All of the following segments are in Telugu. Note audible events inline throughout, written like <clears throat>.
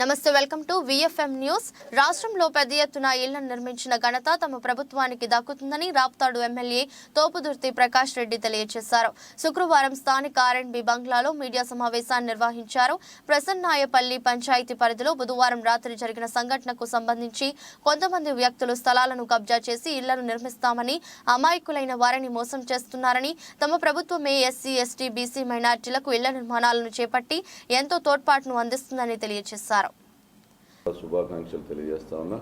నమస్తే వెల్కమ్ టు విఎఫ్ఎం న్యూస్ రాష్ట్రంలో పెద్ద ఎత్తున ఇళ్ళను నిర్మించిన ఘనత తమ ప్రభుత్వానికి దక్కుతుందని రాప్తాడు ఎమ్మెల్యే తోపుదుర్తి ప్రకాష్ రెడ్డి తెలియజేశారు. శుక్రవారం స్థానిక ఆర్ఎండ్బి బంగ్లాలో మీడియా సమావేశాన్ని నిర్వహించారు. ప్రసన్నాయపల్లి పంచాయతీ పరిధిలో బుధవారం రాత్రి జరిగిన సంఘటనకు సంబంధించి కొంతమంది వ్యక్తులు స్థలాలను కబ్జా చేసి ఇళ్ళను నిర్మిస్తామని అమాయకులైన వారిని మోసం చేస్తున్నారని తమ ప్రభుత్వమే ఎస్సీ ఎస్టీ బీసీ మైనార్టీలకు ఇళ్ళ నిర్మాణాలను చేపట్టి ఎంతో తోడ్పాటును అందిస్తుందని తెలియజేశారు. శుభాకాంక్షలు తెలియజేస్తా ఉన్నా.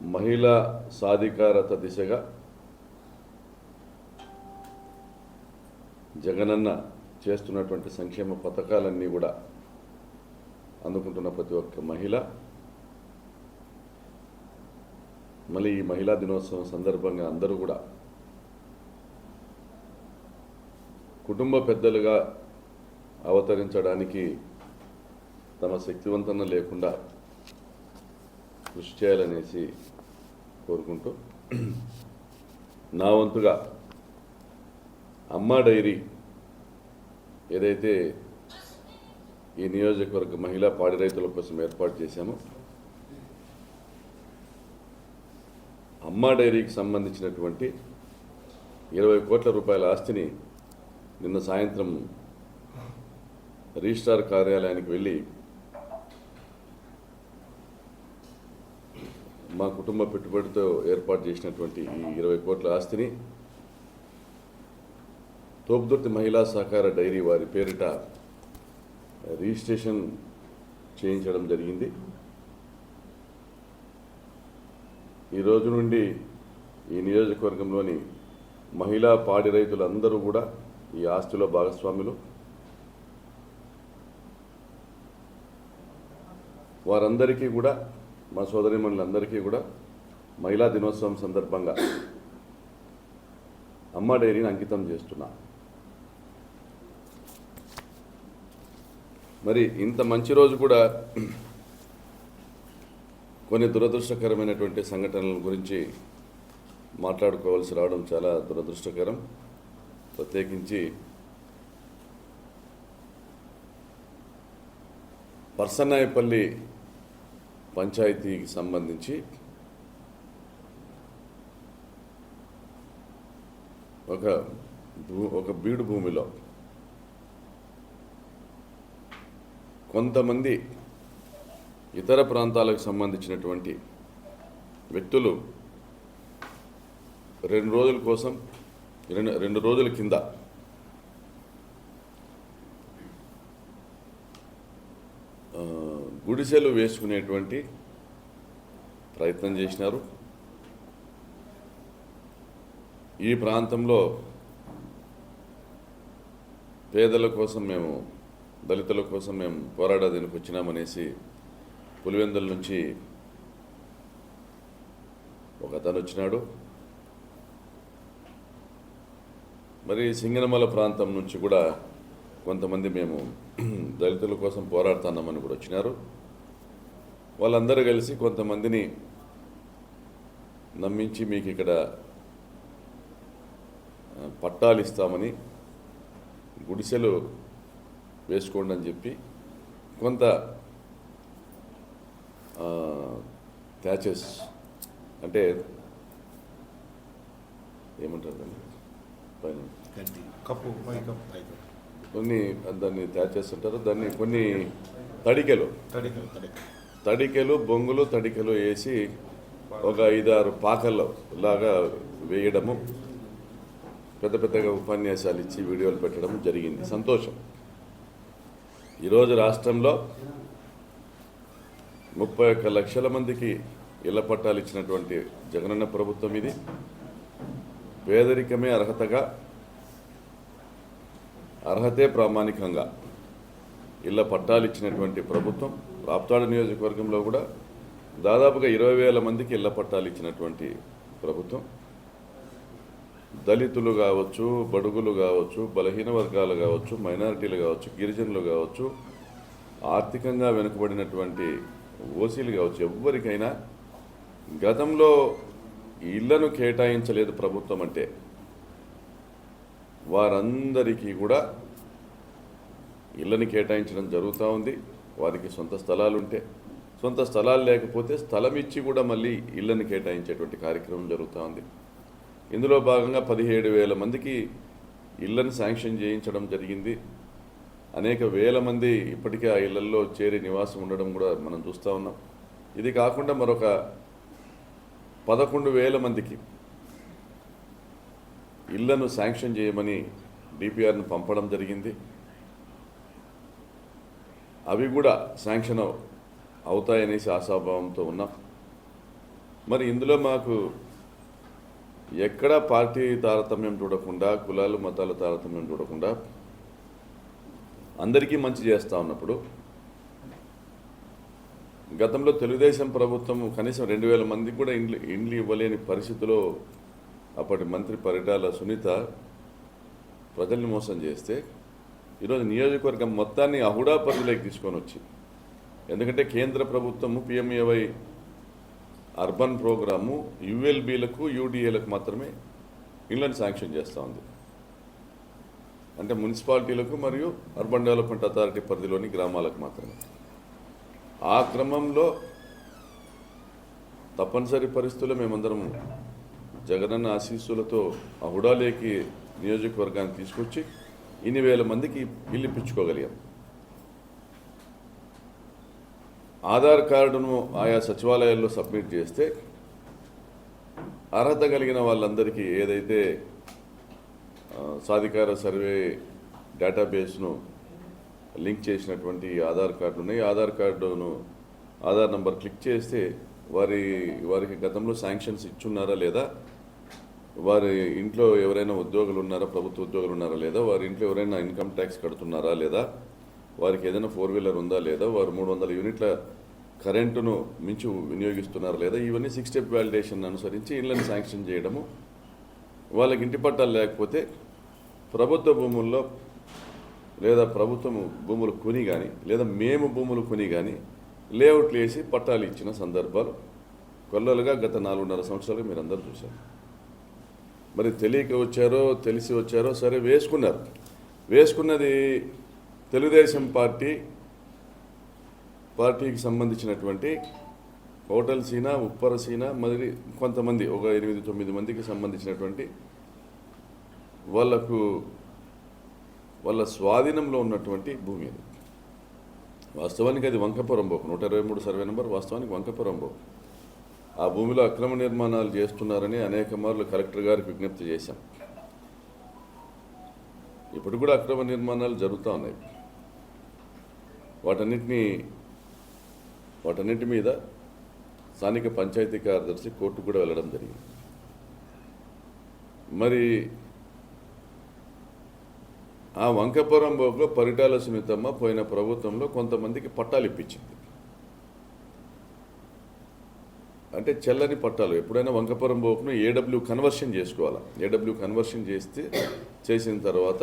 మహిళా సాధికారత దిశగా జగనన్న చేస్తున్నటువంటి సంక్షేమ పథకాలన్నీ కూడా అందుకుంటున్న ప్రతి ఒక్క మహిళ. మళ్ళీ ఈ మహిళా దినోత్సవం సందర్భంగా అందరూ కూడా కుటుంబ పెద్దలుగా అవతరించడానికి తమ శక్తివంతన లేకుండా కృషి చేయాలనేసి కోరుకుంటూ నా వంతుగా అమ్మా డైరీ ఏదైతే ఈ నియోజకవర్గ మహిళా పాడి రైతుల కోసం ఏర్పాటు చేశామో అమ్మా డైరీకి సంబంధించినటువంటి ఇరవై కోట్ల రూపాయల ఆస్తిని నిన్న సాయంత్రం రిజిస్ట్రార్ కార్యాలయానికి వెళ్ళి మా కుటుంబ పెట్టుబడితో ఏర్పాటు చేసినటువంటి ఈ ఇరవై కోట్ల ఆస్తిని తోపుదుర్తి మహిళా సహకార డైరీ వారి పేరిట రిజిస్ట్రేషన్ చేయించడం జరిగింది. ఈ రోజు నుండి ఈ నియోజకవర్గంలోని మహిళా పాడి రైతులందరూ కూడా ఈ ఆస్తిలో భాగస్వాములు. వారందరికీ కూడా మా సోదరి మనులందరికీ కూడా మహిళా దినోత్సవం సందర్భంగా అమ్మ డైరీని అంకితం చేస్తున్నా. మరి ఇంత మంచి రోజు కూడా కొన్ని దురదృష్టకరమైనటువంటి సంఘటనల గురించి మాట్లాడుకోవాల్సి రావడం చాలా దురదృష్టకరం. ప్రత్యేకించి పర్సన్నాయపల్లి పంచాయతీకి సంబంధించి ఒక భూ ఒక బీడు భూమిలో కొంతమంది ఇతర ప్రాంతాలకు సంబంధించినటువంటి వ్యక్తులు రెండు రోజుల కోసం రెండు రెండు రోజుల కింద ఆ, గుడిసెలు వేసుకునేటువంటి ప్రయత్నం చేసినారు. ఈ ప్రాంతంలో పేదల కోసం మేము దళితుల కోసం మేము పోరాడదానికి వచ్చినామనేసి పులివెందుల నుంచి ఒక అతను వచ్చినాడు. మరి సింగనమల ప్రాంతం నుంచి కూడా కొంతమంది మేము <clears throat> దళితుల కోసం పోరాడుతున్నామని కూడా వచ్చినారు. వాళ్ళందరూ కలిసి కొంతమందిని నమ్మించి మీకు ఇక్కడ పట్టాలు ఇస్తామని గుడిసెలు వేసుకోండి అని చెప్పి కొంత థ్యాచెస్ అంటే ఏమంటారు దాన్ని? పైన. కప్పు కొన్ని దాన్ని థ్యాచెస్ అంటారు దాన్ని కొన్ని తడికెలు. తడికలు తడికలు. తడికెలు బొంగులు తడికెలు వేసి ఒక ఐదారు పాకల్లో లాగా వేయడము పెద్ద పెద్దగా ఉపన్యాసాలు ఇచ్చి వీడియోలు పెట్టడం జరిగింది. సంతోషం. ఈరోజు రాష్ట్రంలో ముప్పై ఒక్క లక్షల మందికి ఇళ్ళ పట్టాలు ఇచ్చినటువంటి జగనన్న ప్రభుత్వం ఇది. పేదరికమే అర్హతగా అర్హతే ప్రామాణికంగా ఇళ్ళ పట్టాలు ఇచ్చినటువంటి ప్రభుత్వం రాప్తాడు నియోజకవర్గంలో కూడా దాదాపుగా ఇరవై వేల మందికి ఇళ్ళ పట్టాలు ఇచ్చినటువంటి ప్రభుత్వం. దళితులు కావచ్చు బడుగులు కావచ్చు బలహీన వర్గాలు కావచ్చు మైనారిటీలు కావచ్చు గిరిజనులు కావచ్చు ఆర్థికంగా వెనుకబడినటువంటి ఓసీలు కావచ్చు ఎవ్వరికైనా గతంలో ఇళ్ళను కేటాయించలేదు ప్రభుత్వం అంటే. వారందరికీ కూడా ఇళ్ళని కేటాయించడం జరుగుతూ ఉంది. వారికి సొంత స్థలాలు ఉంటే సొంత స్థలాలు లేకపోతే స్థలం ఇచ్చి కూడా మళ్ళీ ఇళ్ళని కేటాయించేటువంటి కార్యక్రమం జరుగుతూ ఉంది. ఇందులో భాగంగా పదిహేడు వేల మందికి ఇళ్ళని శాంక్షన్ చేయించడం జరిగింది. అనేక వేల మంది ఇప్పటికే ఆ ఇళ్ళల్లో చేరి నివాసం ఉండడం కూడా మనం చూస్తూ ఉన్నాం. ఇది కాకుండా మరొక పదకొండు వేల మందికి ఇళ్ళను శాంక్షన్ చేయమని డిపిఆర్ను పంపడం జరిగింది. అవి కూడా శాంక్షన్ అవుతాయనేసి ఆశాభావంతో ఉన్నాం. మరి ఇందులో మాకు ఎక్కడా పార్టీ తారతమ్యం చూడకుండా కులాలు మతాల తారతమ్యం చూడకుండా అందరికీ మంచి చేస్తూ ఉన్నప్పుడు గతంలో తెలుగుదేశం ప్రభుత్వం కనీసం రెండు వేల మందికి కూడా ఇండ్లు ఇండ్లు ఇవ్వలేని పరిస్థితిలో అప్పటి మంత్రి పరిటాల సునీత ప్రజల్ని మోసం చేస్తే ఈరోజు నియోజకవర్గం మొత్తాన్ని అహుడా పరిధిలోకి తీసుకొని వచ్చి ఎందుకంటే కేంద్ర ప్రభుత్వము పిఎంఏవై అర్బన్ ప్రోగ్రాము యుఎల్బీలకు యూడిఏలకు మాత్రమే ఇళ్ళని శాంక్షన్ చేస్తూ ఉంది. అంటే మున్సిపాలిటీలకు మరియు అర్బన్ డెవలప్మెంట్ అథారిటీ పరిధిలోని గ్రామాలకు మాత్రమే. ఆ క్రమంలో తప్పనిసరి పరిస్థితుల్లో మేమందరం జగనన్న ఆశీస్సులతో ఆ హుడాలేకి నియోజకవర్గాన్ని తీసుకొచ్చి ఇన్ని వేల మందికి ఇల్లు ఇప్పించుకోగలిగాం. ఆధార్ కార్డును ఆయా సచివాలయాల్లో సబ్మిట్ చేస్తే అర్హత కలిగిన వాళ్ళందరికీ ఏదైతే సాధికార సర్వే డేటాబేస్ను లింక్ చేసినటువంటి ఆధార్ కార్డు ఉన్నాయి. ఆధార్ కార్డును ఆధార్ నంబర్ క్లిక్ చేస్తే వారి వారికి గతంలో శాంక్షన్స్ ఇచ్చున్నారా లేదా వారి ఇంట్లో ఎవరైనా ఉద్యోగులు ఉన్నారా ప్రభుత్వ ఉద్యోగులు ఉన్నారా లేదా వారి ఇంట్లో ఎవరైనా ఇన్కమ్ ట్యాక్స్ కడుతున్నారా లేదా వారికి ఏదైనా ఫోర్ వీలర్ ఉందా లేదా వారు మూడు వందల యూనిట్ల కరెంటును మించి వినియోగిస్తున్నారా లేదా ఇవన్నీ సిక్స్ స్టెప్ వ్యాలిడేషన్ అనుసరించి ఇళ్ళను శాంక్షన్ చేయడము. వాళ్ళకి ఇంటి పట్టాలు లేకపోతే ప్రభుత్వ భూముల్లో లేదా ప్రభుత్వం భూములు కొని కానీ లేదా మేము భూములు కొని కానీ లేఅవుట్లు వేసి పట్టాలు ఇచ్చిన సందర్భాలు కొల్లలుగా గత నాలుగున్నర సంవత్సరాలుగా మీరందరూ చూశారు. మరి తెలియక వచ్చారో తెలిసి వచ్చారో సరే వేసుకున్నారు. వేసుకున్నది తెలుగుదేశం పార్టీ పార్టీకి సంబంధించినటువంటి హోటల్ సీన ఉప్పర సీన మరి కొంతమంది ఒక ఎనిమిది తొమ్మిది మందికి సంబంధించినటువంటి వాళ్ళకు వాళ్ళ స్వాధీనంలో ఉన్నటువంటి భూమి అది. వాస్తవానికి అది వంకపురం బోకు నూట ఇరవై మూడు సర్వే నెంబర్ వాస్తవానికి వంకపురం బోకు ఆ భూమిలో అక్రమ నిర్మాణాలు చేస్తున్నారని అనేక మార్లు కలెక్టర్ గారికి విజ్ఞప్తి చేశాం. ఇప్పుడు కూడా అక్రమ నిర్మాణాలు జరుగుతూ ఉన్నాయి. వాటన్నిటినీ వాటన్నిటి మీద స్థానిక పంచాయతీ కార్యదర్శి కోర్టుకు కూడా వెళ్ళడం జరిగింది. మరి ఆ వంకపురం బోకులో పరిటాల సునీతమ్మ పోయిన ప్రభుత్వంలో కొంతమందికి పట్టాలు ఇప్పించింది. అంటే చెల్లని పట్టాలు. ఎప్పుడైనా వంకపురం బోకును ఏడబ్ల్యూ కన్వర్షన్ చేసుకోవాలి? ఏడబ్ల్యూ కన్వర్షన్ చేస్తే చేసిన తర్వాత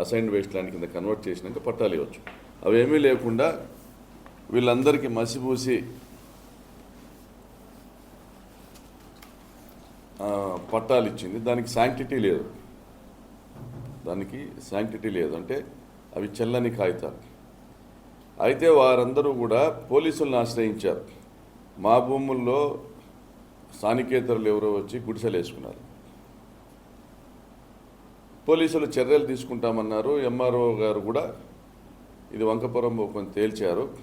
అసైన్డ్ వేస్ట్ ల్యాండ్ కింద కన్వర్ట్ చేసినాక పట్టాలు ఇవ్వచ్చు. అవేమీ లేకుండా వీళ్ళందరికీ మసిపూసి పట్టాలు ఇచ్చింది. దానికి శాంక్టిటీ లేదు. దానికి శాంక్టిటీ లేదు. అంటే అవి చెల్లని కాగితాలు. అయితే వారందరూ కూడా పోలీసులను ఆశ్రయించారు. మా భూముల్లో స్థానికేతరులు ఎవరో వచ్చి గుడిసెలు వేసుకున్నారు. పోలీసులు చర్యలు తీసుకుంటామన్నారు. ఎంఆర్ఓ గారు కూడా ఇది వంకపురం కొంచెం తేల్చారు.